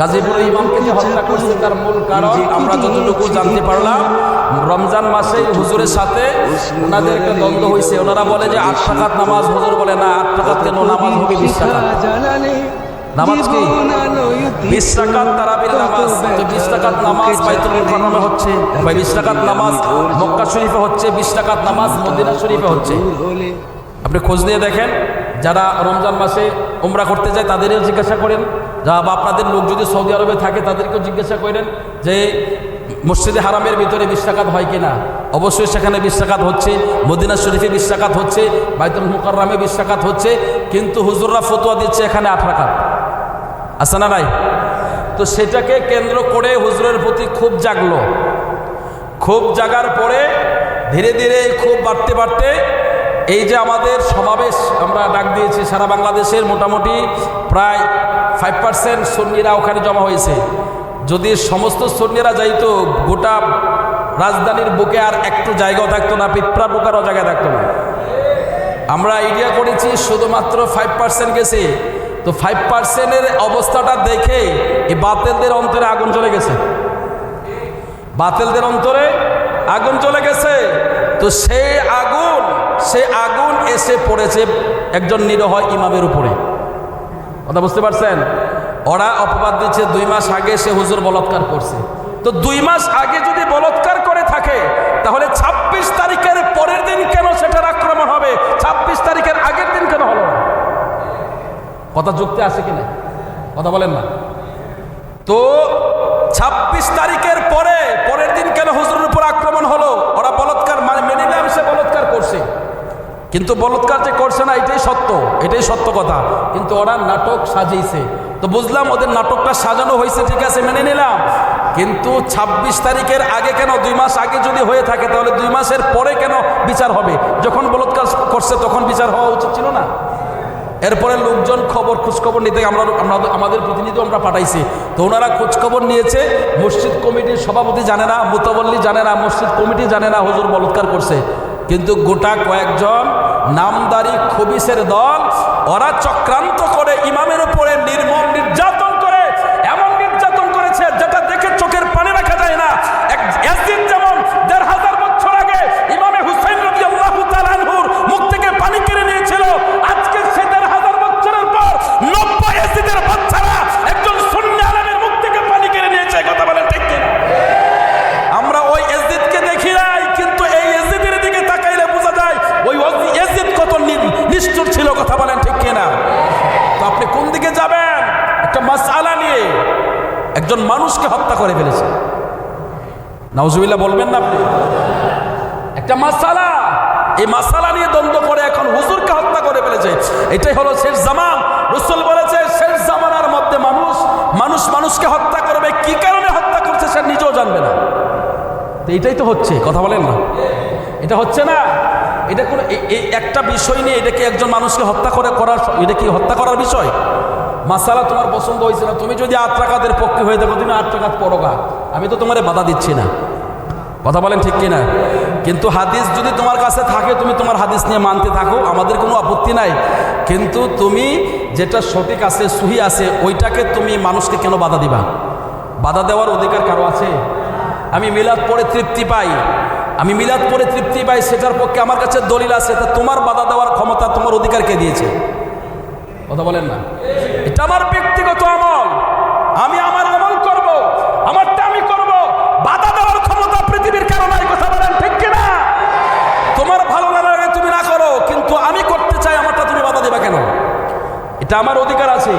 গাজীপুরের ইমামকে যে হত্যা করছে তার মূল কারণ আমরা যতটুকু জানতে পারলাম রমজান মাসে হুজুরের সাথে ওনাদের একটা দ্বন্দ্ব হয়েছে। ওনারা বলে যে আট টাকাত নামাজ হুজুর বলে না আট টাকাত কেন নামাজ হবে বিশ টাকা নামাজ কি? বিশ টাকাত তারাবির নামাজ। তো বিশ টাকাত নামাজ বাইতুল মুকাররমে হচ্ছে? বা বিশ টাকাত নামাজ মক্কা শরীফে হচ্ছে বিশ টাকাত নামাজ মদিনা শরীফে হচ্ছে। আপনি খোঁজ নিয়ে দেখেন। যারা রমজান মাসে উমরা করতে যায়, তাদেরও জিজ্ঞাসা করেন। যা বা আপনাদের লোক যদি সৌদি আরবে থাকে, তাদেরকেও জিজ্ঞাসা করেন যে, মসজিদে হারামের ভিতরে বিশ টাকাত হয় কিনা অবশ্যই সেখানে বিশ টাকাত হচ্ছে, মদিনা শরীফে বিশ টাকাত হচ্ছে, বাইতুল মুকাররামে বিশ টাকাত হচ্ছে, কিন্তু হুজুররা ফতোয়া দিচ্ছে এখানে আট টাকাত আছে না নাই? তো সেটাকে কেন্দ্র করে হুজুরের প্রতি খুব জাগলো। খুব জাগার পরে ধীরে ধীরে খুব বাড়তে বাড়তে এই যে আমাদের সমাবেশ আমরা ডাক দিয়েছি, সারা বাংলাদেশের মোটামুটি প্রায় ফাইভ পার্সেন্ট সন্নিরা ওখানে জমা হয়েছে। যদি সমস্ত সন্নিরা যাইতো, গোটা রাজধানীর বুকে আর একটু জায়গাও থাকতো না পিঁপড়া বোকারও জায়গা থাকতো না। আমরা আইডিয়া করেছি, শুধুমাত্র ফাইভ পার্সেন্ট গেছে। তো ফাইভ পার্সেন্টের অবস্থাটা দেখে এই বাতেলদের অন্তরে আগুন চলে গেছে। বাতিলদের অন্তরে আগুন চলে গেছে। তো সেই আগুন সেই আগুন এসে পড়েছে একজন নিরহ ইমামের উপরে। কথা বুঝতে পারছেন? ওরা অপবাদ দিচ্ছে, দুই মাস আগে সে হুজুর বলৎকার করছে। তো দুই মাস আগে যদি বলৎকার করে থাকে, তাহলে ২৬ তারিখের পরের দিন কেন সেটার আক্রমণ হবে? ২৬ তারিখের আগের দিন কেন হলো না? কথা যুক্তি আছে কিনা? কথা বলেন না। তো ২৬ তারিখের পরে পরের দিন কেন হুজুরের উপর আক্রমণ হলো ওরা বলৎকার মানে মেনে নিলাম সে বলৎকার করছে কিন্তু বলৎকার যে করছে না, এটাই সত্য এটাই সত্য কথা। কিন্তু ওরা নাটক সাজিয়েছে। তো বুঝলাম ওদের নাটকটা সাজানো হয়েছে, ঠিক আছে, মেনে নিলাম। কিন্তু ২৬ তারিখের আগে কেন, দুই মাস আগে যদি হয়ে থাকে, তাহলে দুই মাসের পরে কেন বিচার হবে? যখন বলৎকার করছে, তখন বিচার হওয়া উচিত ছিল না? এরপরে লোকজন খবর, খোঁজখবর নিতে আমরা আমাদের প্রতিনিধি আমরা পাঠাইছি। তো ওনারা খোঁজখবর নিয়েছে, মসজিদ কমিটির সভাপতি জানে না, মুতাবল্লি জানে না, মসজিদ কমিটি জানে না, হুজুর বলৎকার করছে। কিন্তু গোটা কয়েকজন নামদারি খবিসের দল ওরা চক্রান্ত করে ইমামের উপরে একজন মানুষকে হত্যা করে ফেলেছে। নাউজুবিল্লাহ বলবেন না আপনি? একটা মাসালা। এই মাসালা নিয়ে দ্বন্দ্ব করে এখন হুজুরকে হত্যা করে ফেলেছে। এটাই হলো শেষ জামান। রসুল বলেছে, শেষ জামানার মধ্যে মানুষ মানুষ মানুষকে হত্যা করবে। কি কারণে হত্যা করছে সে নিজেও জানবে না। তো এটাই তো হচ্ছে, কথা বলেন না। এটা হচ্ছে না, এটা কোনো একটা বিষয় নিয়ে এটা কি একজন মানুষকে হত্যা করে করার এটা কি হত্যা করার বিষয়? মাসালা তোমার পছন্দ হয়েছে না, তুমি যদি আট টাকাদের পক্ষে হয়ে থাকো, তুমি আট টাকাত পড়োগা আমি তো তোমার বাধা দিচ্ছি না। কথা বলেন ঠিক কিনা? কিন্তু হাদিস যদি তোমার কাছে থাকে, তুমি তোমার হাদিস নিয়ে মানতে থাকো, আমাদের কোনো আপত্তি নাই। কিন্তু তুমি যেটা সঠিক আছে, সুহি আছে, ওইটাকে তুমি মানুষকে কেন বাধা দিবা? বাধা দেওয়ার অধিকার কারও আছে? আমি মিলাদ পরে তৃপ্তি পাই। আমি মিলাদ পরে তৃপ্তি পাই, সেটার পক্ষে আমার কাছে দলিল আছে, তা তোমার বাধা দেওয়ার ক্ষমতা তোমার অধিকার কে দিয়েছে? কথা বলেন না। এটা আমার ব্যক্তিগত আমল। আমি আমার আমল করব, আমারটা আমি করব। বাধা দেওয়ার ক্ষমতা পৃথিবীর কারও নাই, কথা বলেন ঠিক কিনা? তোমার ভালো লাগে তুমি না করো, কিন্তু আমি করতে চাই, আমারটা তুমি বাধা দেবা কেন? এটা আমার অধিকার আছে।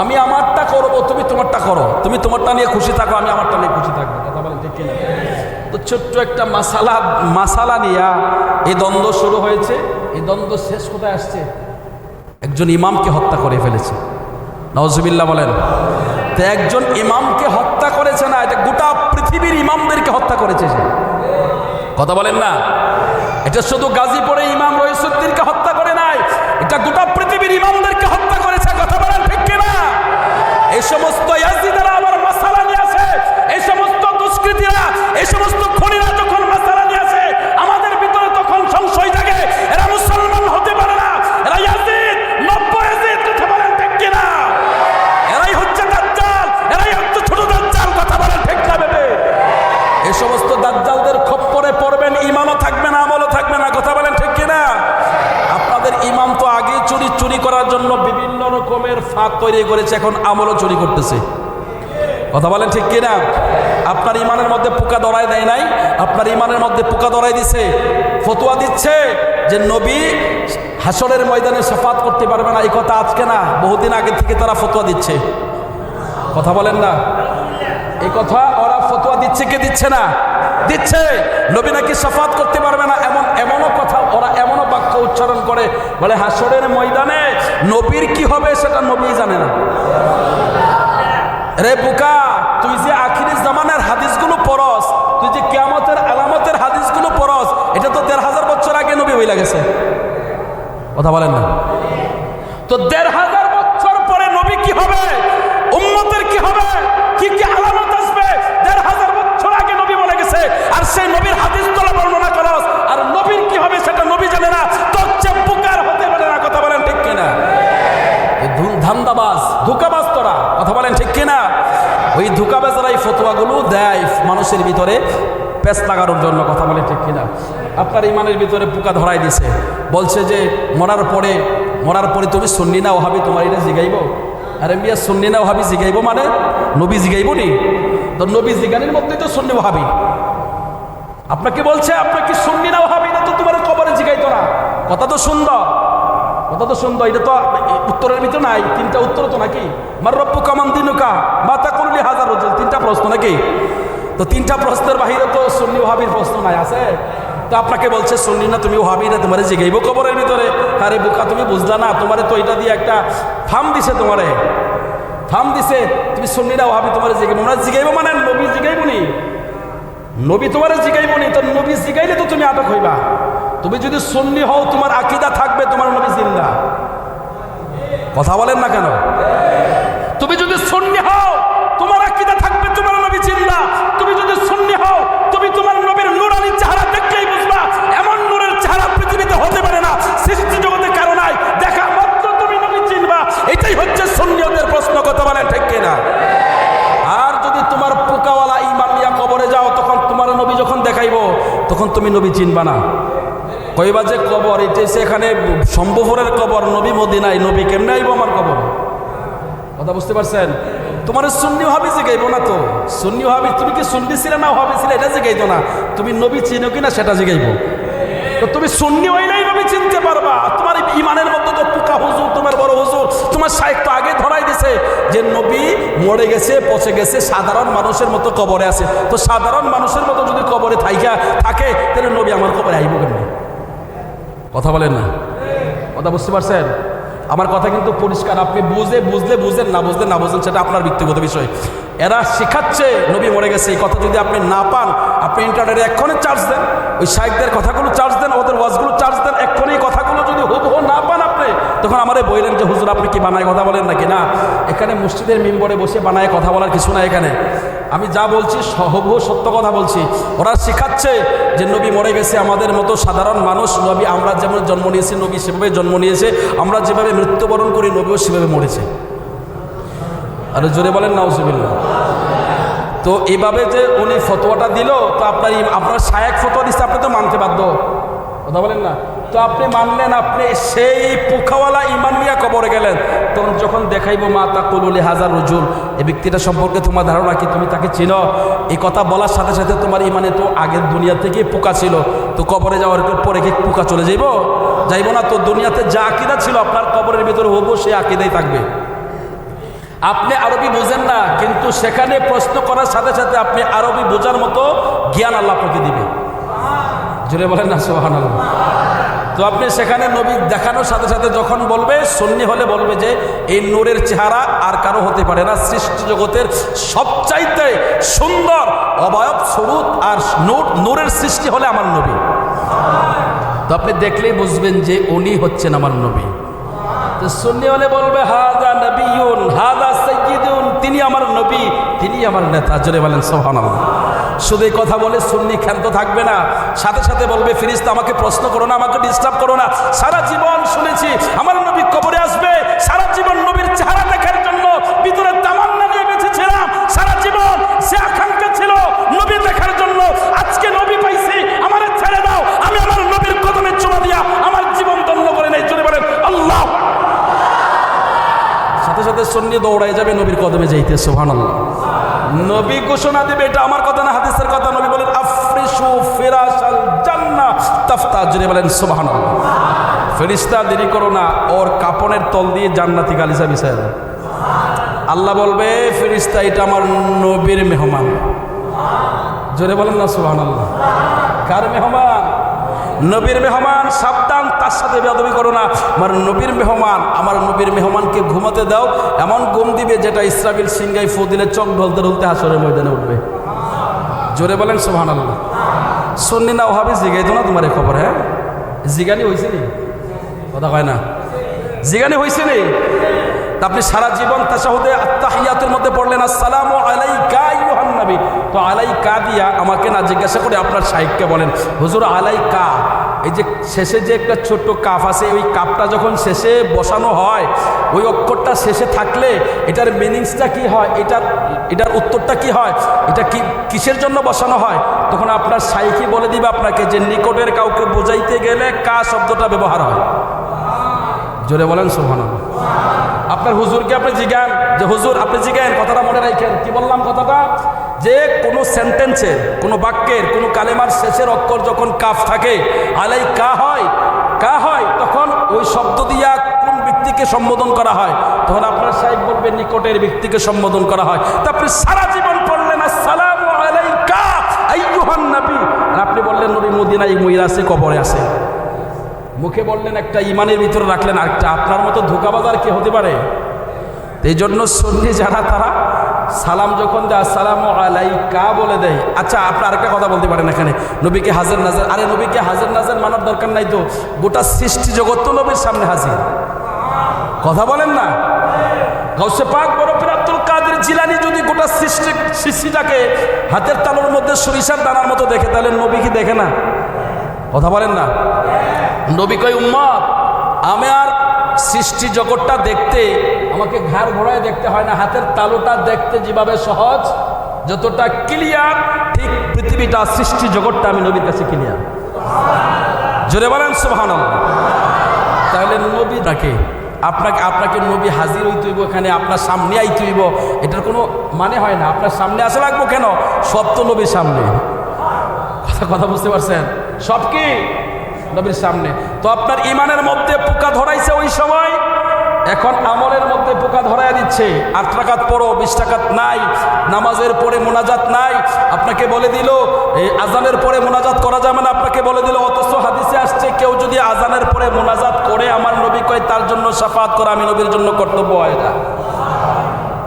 আমি আমারটা করব, তুমি তোমারটা করো। তুমি তোমারটা নিয়ে খুশি থাকো, আমি আমারটা নিয়ে খুশি থাকব, কথা বলেন ঠিক কিনা? তো ছোট্ট একটা মাসালা মাসালা নিয়া এই দ্বন্দ্ব শুরু হয়েছে। এই দ্বন্দ্ব শেষ কোথায় আসছে? একজন ইমামকে হত্যা করে ফেলেছে। নওয়াজবিল্লা বলেন, তো একজন ইমামকে হত্যা করেছে না, এটা গোটা পৃথিবীর ইমামদেরকে হত্যা করেছে সে। কথা বলেন না, এটা শুধু গাজীপুরে ইমাম রহিসুদ্দিনকে হত্যা করে নাই, এটা গোটা পৃথিবীর ইমামদেরকে হত্যা করেছে। কথা বলেন ঠিক কিনা? এই সমস্ত তৈরি করেছে এখন আমলও চুরি করতেছে। কথা বলেন ঠিক কিনা? আপনার ইমানের মধ্যে পোকা দড়াই দেয় নাই? আপনার ইমানের মধ্যে পোকা দড়াই দিছে, ফতুয়া দিচ্ছে যে নবী হাসরের ময়দানে সফাত করতে পারবে না। এই কথা আজকে না, বহুদিন আগে থেকে তারা ফতুয়া দিচ্ছে। কথা বলেন না। এই কথা ওরা ফতুয়া দিচ্ছে কি দিচ্ছে না? দিচ্ছে। নবী নাকি সফাত করতে পারবে না, এমন, এমনও কথা উচ্চারণ করে, বলে হাসরের ময়দানে, নবীর কি হবে সেটা নবী জানে না। রে বুকা, তুই যে আখিরি জামানের হাদিসগুলো পড়স, তুই যে কেয়ামতের আলামতের হাদিসগুলো পড়স, এটা তো দেড় হাজার বছর আগে নবী হয়ে গেছে। কথা বলেন না। তো দেড় হাজার বছর পরে নবী কি হবে? উম্মতের কি হবে? কি কি আলামত আসবে? দেড় হাজার বছর আগে নবী বলে গেছে। আর সেই নবীর হাদিস তোলা হবে সেটা নবী জানে না। তোর চেয়ে বুকার হতে পারে না, কথা বলেন ঠিক কিনা? ধান্দাবাজ, ধোকাবাজ তোরা, কথা বলেন ঠিক কিনা? ওই ধোকাবাজরা এই ফতোয়াগুলো দেয় মানুষের ভিতরে পেস লাগানোর জন্য, কথা বলে ঠিক কিনা? আপনার ইমানের ভিতরে পোকা ধরাই দিছে। বলছে যে, মরার পরে মরার পরে তুমি শুননি না, ওহাবি তোমার এটা জিগাইব? আরে মিয়া শুননি না, ওহাবি জিগাইব মানে? নবী জিগাইব নি? তো নবী জিগানির মধ্যেই তো শুননি ওহাবি। আপনাকে বলছে, আপনাকে শুননি না ওহাবি, না তো তোমার কবরে জিগাইতো না কথা তো সুন্দর। কথা তো সুন্দর, এটা তো উত্তরের ভিতরে নাই, তিনটা উত্তর তো নাকি? মার রব্বু কামান দিনুকা? মাতা করলি হাজার রজুল, তিনটা প্রশ্ন নাকি? তো তিনটা প্রশ্নের বাহিরে তো সুন্নি ওহাবির প্রশ্ন নাই, আছে? তো আপনাকে বলছে শুনলি না, তুমি ওহাবি না, তোমার জিগাইব কবরের ভিতরে। আরে বোকা, তুমি বুঝলা না, তোমারে তো এটা দিয়ে একটা ফার্ম দিছে তোমারে। ফার্ম দিছে, তুমি শুনলি না ওহাবি, তোমার জিগাইব। আমরা জিগাইব মানে নবী জিগাইব নি? নবী তোমার জিগাইব নি তো নবী জিগাইলে তো তুমি আটক হইবা। তুমি যদি সন্নি হও, তোমার আকিদা থাকবে, তোমার নবী জিন্দা। কথা বলেন না কেন? তুমি যদি সন্নি হও তুমি নবী চিনবা না। কইবা যে কবর, এটা সেখানে শম্ভুপুরের কবর, নবী মদিনায়। নবী কেমনে আইব আমার কবর? কথা বুঝতে পারছেন? তোমার সুন্নি যে গাইবো না তো। সুন্নি হাবি তুমি কি সুন্নি ছিলে না হাবি ছিলে, এটা জিগাইতো না। তুমি নবী চিনো কিনা সেটা জিগাইব। তো তুমি সুন্নি হইলেই নবী চিনতে পারবা। তোমার ইমানের মধ্যে তো পোকা হুজুর, তোমার বড় হুজুর, তোমার সাহেব তো আগে ধরাই দিছে যে নবী মরে গেছে, পচে গেছে, সাধারণ মানুষের মতো কবরে আছে। তো সাধারণ মানুষের মতো যদি কবরে থাইকা, থাকে, তাহলে নবী আমার কবরে আইব কেন কথা বলেন না? কথা বুঝতে পারছেন? আমার কথা কিন্তু পরিষ্কার, আপনি বুঝে, বুঝলে বুঝলেন না বুঝলেন না বুঝলেন সেটা আপনার ব্যক্তিগত বিষয়। এরা শেখাচ্ছে, নবী মরে গেছে, এই কথা যদি আপনি না পান আপনি ইন্টারনেটে এক্ষণে চার্জ দেন। ওই শাইকদের কথাগুলো চার্জ দেন, ওদের ওয়াজগুলো চার্জ দেন। এক্ষণে কথাগুলো যদি হুবহু না পান আপনি, তখন আমারে বললেন যে হুজুর, আপনি কি বানায় কথা বলেন নাকি? না, এখানে মসজিদের মেম্বরে বসে বানায় কথা বলার কিছু না এখানে। আমি যা বলছি সহব সত্য কথা বলছি। ওরা শেখাচ্ছে যে নবী মরে গেছে আমাদের মতো সাধারণ মানুষ, নবী আমরা যেমন জন্ম নিয়েছি, নবী সেভাবে জন্ম নিয়েছে, আমরা যেভাবে মৃত্যুবরণ করি, নবীও সেভাবে মরেছে। আর জোরে বলেন, নাউজুবিল্লাহ। তো এইভাবে যে উনি ফতোয়াটা দিল, তো আপনার আপনার সায়াক ফতোয়া দিচ্ছে আপনি তো মানতে বাধ্য। কথা বলেন না? তো আপনি মানলেন, আপনি সেই পোখাওয়ালা ইমান নিয়ে কবরে গেলেন। তখন যখন দেখাইবো, মা তা কলুলি হাজার রজুল এই ব্যক্তিটা সম্পর্কে তোমার ধারণা কি? তুমি তাকে চিনো? এই কথা বলার সাথে সাথে তোমার ইমানে তো আগের দুনিয়া থেকে পোকা ছিল। তো কবরে যাওয়ার পরে কি পোকা চলে যাইব? যাইব না তো দুনিয়াতে যা আকিদা ছিল, আপনার কবরের ভিতরে হব সে আকিদাই থাকবে। আপনি আরবি বোঝেন না, কিন্তু সেখানে প্রশ্ন করার সাথে সাথে আপনি আরবি বোঝার মতো জ্ঞান আল্লাহ আপনাকে দিবে। জুড়ে বলেন না সোহান তো আপনি সেখানে নবী দেখানোর সাথে সাথে যখন বলবে, সন্নি হলে বলবে যে, এই নূরের চেহারা আর কারও হতে পারে না। সৃষ্টি জগতের সবচাইতে সুন্দর, অবয়ব স্বরূপ আর নূর, নূরের সৃষ্টি হলে আমার নবী। তো আপনি দেখলেই বুঝবেন যে উনি হচ্ছেন আমার নবী। সুন্নি হলে বলবে, হাদা নবীন হাদা সৈয়দুন তিনি আমার নবী, তিনি আমার নেতা। জোরে বলেন সোহান শুধু কথা বলে সুন্নি ক্ষান্ত থাকবে না। সাথে সাথে বলবে ফিরিস্তা আমাকে প্রশ্ন করো না, আমাকে ডিস্টার্ব করো না। সারা জীবন শুনেছি, আমার নবী কবরে আসবে। সারা জীবন নবীর চেহারা দেখার জন্য ভিতরে তামান্না নিয়ে বেঁচেছিলাম। সারা জীবন সে আকাঙ্ক্ষা ছিল নবী দেখার জন্য আজকে নবী পাইছি আমার ছেড়ে দাও আমি আমার নবীর কদমে চুমা দিয়া আমার জীবন ধন্য করে নেই চলে বলেন আল্লাহ সুন্নি দৌড়াই যাবে, নবীর কদমে যাইতে সোহান নবী ঘোষণা দেবে, এটা আমার কথা না, হাদিসের কথা। নবী বলেন, আফরিসু ফিরাসাল জান্নাহ, তাফতা জুড়ে বলেন, সুবহানাল্লাহ। ফেরিস্তা দেরি করো না, ওর কাপনের তল দিয়ে জান্নাতি গালিসা বিছায় আল্লাহ বলবে, ফেরিস্তা, এটা আমার নবীর মেহমান। জোরে বলেন না সুহান আল্লাহ কার মেহমান? নবীর মেহমান, সাবধান, তার সাথে বেদবি করো না। আমার নবীর মেহমান, আমার নবীর মেহমানকে ঘুমাতে দাও। এমন ঘুম দিবে যেটা ইসরাবিল সিংগাই ফু দিলে চক ঢলতে ঢলতে হাসরের ময়দানে উঠবে। জোরে বলেন সুহান আল্লাহ সন্নি না ওভাবে জিগাইতো না তোমার এই খবর হ্যাঁ? জিগানি হয়েছে নি? কথা কয় না। জিগানি হয়েছে নি? আপনি সারা জীবন তাসাহুদে আত্মাহিয়াতের মধ্যে পড়লেন, আসসালামু আলাইকা নবী তো আলাইকা দিয়া আমাকে না জিজ্ঞাসা করে আপনার সাহিত্যকে বলেন, হুজুর আলাই কা এই যে শেষে যে একটা ছোট্ট কাপ আছে, ওই কাপটা যখন শেষে বসানো হয়, ওই অক্ষরটা শেষে থাকলে এটার মিনিংসটা কি হয়? এটার এটার উত্তরটা কি হয়? এটা কি, কিসের জন্য বসানো হয়? তখন আপনার সাইকি বলে দিবে আপনাকে যে নিকটের কাউকে বোঝাইতে গেলে কা শব্দটা ব্যবহার হয়। জোরে বলেন সোহানা আপনার হুজুরকে আপনি জিজ্ঞান, যে হুজুর, আপনি জিজ্ঞান, কথাটা মনে রাখেন। কি বললাম কথাটা? যে কোনো সেন্টেন্সের কোনো বাক্যের, কোনো কালেমার শেষের অক্ষর যখন কাফ থাকে, আলাই কা হয় কা হয়, তখন ওই শব্দ দিয়া কোন ব্যক্তিকে সম্বোধন করা হয়? তখন আপনার সাহেব বলবে, নিকটের ব্যক্তিকে সম্বোধন করা হয়। তা আপনি সারা জীবন পড়লেন, আসসালামু আলাইকা, আইয়ুহান আর আপনি বললেন, নবী মদিনায় মহিলা আছে কবরে আছে। মুখে বললেন, একটা ইমানের ভিতরে রাখলেন, আরেকটা। আপনার মতো ধোকাবাজার কে হতে পারে? এই জন্য সন্নি যারা, তারা সালাম যখন দেয় সালাম আলাইকা বলে দেয়। আচ্ছা আপনার আরেকটা কথা বলতে পারেন এখানে। নবীকে হাজার নাজার আরে, নবীকে হাজার নাজার মানার দরকার নাই তো। গোটা সৃষ্টি জগৎ তো নবীর সামনে হাজির। কথা বলেন না। গৌসে পাক বরফের আব্দুল কাদের জিলানি যদি গোটা সৃষ্টি সৃষ্টিটাকে হাতের তালুর মধ্যে সরিষার দানার মতো দেখে, তাহলে নবী কি দেখে না? কথা বলেন না। নবী কই উম্মত, আমি আর সৃষ্টি জগৎটা দেখতে, আমাকে ঘাড় ঘোড়ায় দেখতে হয় না, হাতের তালুটা দেখতে যেভাবে সহজ, যতটা ক্লিয়ার ঠিক পৃথিবীটা, সৃষ্টি জগৎটা আমি নবীর কাছে ক্লিয়ার জোরে বলেন সুবহান তাহলে নবী তাকে আপনাকে আপনাকে নবী হাজির হইতে হইব এখানে, আপনার সামনে আইতে হইব। এটার কোনো মানে হয় না, আপনার সামনে আসা লাগবো কেন? সব তো নবীর সামনে। কথা বুঝতে পারছেন? সব কি? নবীর সামনে। তো আপনার ইমানের মধ্যে পোকা ধরাইছে ওই সময়? এখন আমলের মধ্যে পোকা ধরাই দিচ্ছে। আট টাকাত পড়ো, বিশ টাকাত নাই, নামাজের পরে মোনাজাত নাই। আপনাকে বলে দিল, এই আজানের পরে মোনাজাত করা যাবে না। আপনাকে বলে দিল, অথচ হাদিসে আসছে, কেউ যদি আজানের পরে মোনাজাত করে, আমার নবী কয়, তার জন্য সাফাত করা, আমি নবীর জন্য কর্তব্য হয় না।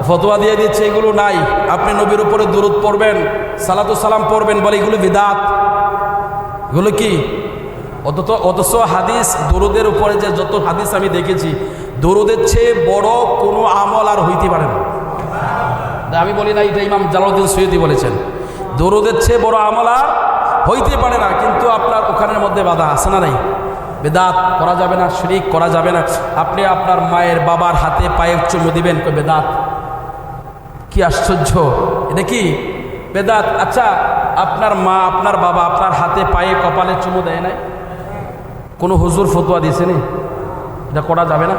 ফতোয়া দিয়ে দিচ্ছে, এগুলো নাই। আপনি নবীর উপরে দূরত পড়বেন, সালাতু সালাম পড়বেন, বলে এগুলো বিদাত। এগুলো কি? অথচ অথচ হাদিস, দরুদের উপরে যে যত হাদিস আমি দেখেছি, দরুদের চেয়ে বড় কোনো আমল আর হইতে পারে না। আমি বলি না, এটা ইমাম জালাউদ্দিন সৈয়দি বলেছেন। দরুদের চেয়ে বড় আমল আর হইতে পারে না, কিন্তু আপনার ওখানের মধ্যে বাধা আছে না নাই? বেদাত করা যাবে না, শরিক করা যাবে না। আপনি আপনার মায়ের বাবার হাতে পায়ে চুমু দিবেন বেদাত? কি আশ্চর্য! এটা কি? বেদাত? আচ্ছা আপনার মা, আপনার বাবা আপনার হাতে পায়ে কপালে চুমু দেয় নাই? কোনো হুজুর ফতুয়া দিয়েছে নি এটা করা যাবে না?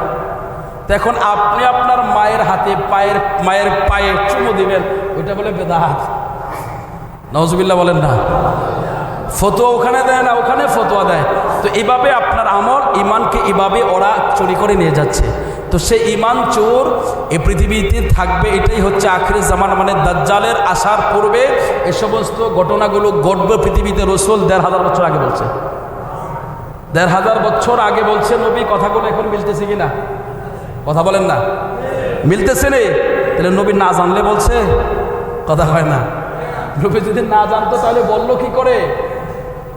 তো এখন আপনি আপনার মায়ের হাতে পায়ের, মায়ের পায়ে চুমু দিবেন, ওইটা বলে বেদাত। নজবিল্লা বলেন না। ফতুয়া ওখানে দেয় না, ওখানে ফতুয়া দেয়। তো এভাবে আপনার আমল, ইমানকে এভাবে ওরা চুরি করে নিয়ে যাচ্ছে। তো সে ইমান চোর এই পৃথিবীতে থাকবে, এটাই হচ্ছে আখরি জামান। মানে দাজ্জালের আসার পূর্বে এ সমস্ত ঘটনাগুলো ঘটবে পৃথিবীতে। রসুল দেড় হাজার বছর আগে বলছে। দেড় হাজার বছর আগে বলছে নবী কথাগুলো এখন মিলতেছে কি না কথা বলেন না। মিলতেছে নে। তাহলে নবী না জানলে বলছে, কথা হয় না। নবী যদি না জানতো তাহলে বলল কি করে?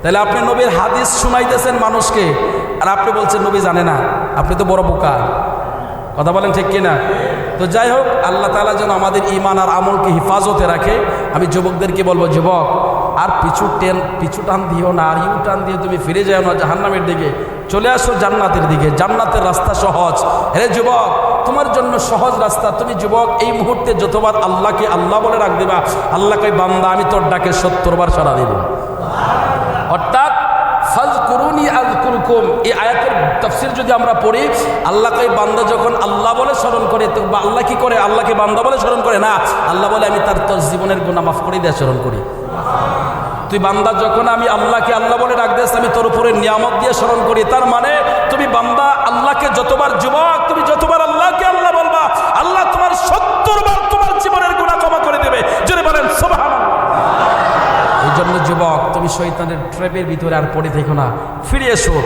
তাহলে আপনি নবীর হাদিস শুনাইতেছেন মানুষকে, আর আপনি বলছেন নবী জানে না। আপনি তো বড় বোকা। কথা বলেন ঠিক কিনা? তো যাই হোক, আল্লাহ তালা যেন আমাদের ইমান আর আমলকে হেফাজতে রাখে। আমি যুবকদেরকে বলব, যুবক আর পিছু টেন, পিছু টান দিও না, আর ইউ টান দিয়ে তুমি ফিরে যাও না জাহান্নামের দিকে। চলে আসো জান্নাতের দিকে, জান্নাতের রাস্তা সহজ। হে যুবক, তোমার জন্য সহজ রাস্তা। তুমি যুবক, এই মুহূর্তে যতবার আল্লাহকে আল্লাহ বলে রাখ দিবা আল্লাহকে বান্দা, আমি তোর ডাকে সত্তর বার সারা দিব। অর্থাৎ আনফুসিকুম এই যদি আমরা পড়ি আল্লাহকে বান্দা যখন আল্লাহ বলে স্মরণ করে, তো আল্লাহ কি করে? আল্লাহকে বান্দা বলে স্মরণ করে না? আল্লাহ বলে, আমি তার তোর জীবনের গুণা মাফ করে দিয়ে স্মরণ করি। তুই বান্দা, যখন আমি আল্লাহকে আল্লাহ বলে ডাক দিয়েছি, আমি তোর উপরে নিয়ামত দিয়ে স্মরণ করি। তার মানে তুমি বান্দা, আল্লাহকে যতবার যুবক, তুমি যতবার আল্লাহকে আল্লাহ বলবা, আল্লাহ তোমার সত্তর বার তোমার জীবনের গুণা ক্ষমা করে দেবে। যদি বলেন এই জন্য যুবক, তুমি শৈতানের ট্রেপের ভিতরে আর পড়ে থেকো না। ফিরে এসো।